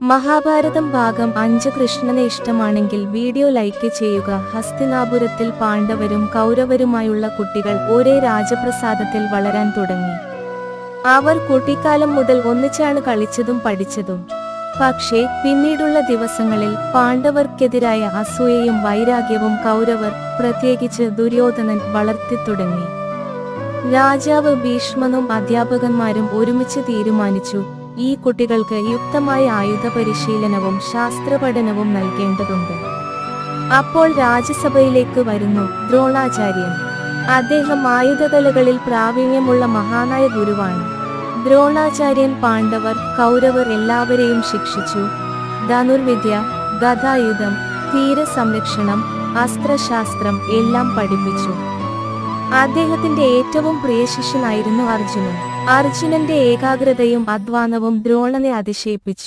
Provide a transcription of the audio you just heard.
മഹാഭാരതം ഭാഗം അഞ്ച് കൃഷ്ണനെ ഇഷ്ടമാണെങ്കിൽ വീഡിയോ ലൈക്ക് ചെയ്യുക. ഹസ്തിനാപുരത്തിൽ പാണ്ഡവരും കൗരവരുമായുള്ള കുട്ടികൾ ഒരേ രാജപ്രസാദത്തിൽ വളരാൻ തുടങ്ങി. അവർ കുട്ടിക്കാലം മുതൽ ഒന്നിച്ചാണ് കളിച്ചതും പഠിച്ചതും. പക്ഷേ പിന്നീടുള്ള ദിവസങ്ങളിൽ പാണ്ഡവർക്കെതിരായ അസൂയയും വൈരാഗ്യവും കൗരവർ പ്രത്യേകിച്ച് ദുര്യോധനൻ വളർത്തിത്തുടങ്ങി രാജാവ് ഭീഷ്മനും അധ്യാപകന്മാരും ഒരുമിച്ച് തീരുമാനിച്ചു. ഈ കുട്ടികൾക്ക് യുക്തമായ ആയുധ പരിശീലനവും ശാസ്ത്രപഠനവും നൽകേണ്ടതുണ്ട്. അപ്പോൾ രാജ്യസഭയിലേക്ക് വരുന്നു ദ്രോണാചാര്യൻ. അദ്ദേഹം ആയുധകലകളിൽ പ്രാവീണ്യമുള്ള മഹാനായ ഗുരുവാണ്. ദ്രോണാചാര്യൻ പാണ്ഡവർ കൗരവർ എല്ലാവരെയും ശിക്ഷിച്ചു. ധനുർവിദ്യ ഗതായുധം തീരസംരക്ഷണം അസ്ത്രശാസ്ത്രം എല്ലാം പഠിപ്പിച്ചു. അദ്ദേഹത്തിന്റെ ഏറ്റവും പ്രിയ ശിഷ്യനായിരുന്നു അർജുനൻ. അർജുനന്റെ ഏകാഗ്രതയും അധ്വാനവും ദ്രോണനെ അതിശയിപ്പിച്ചു.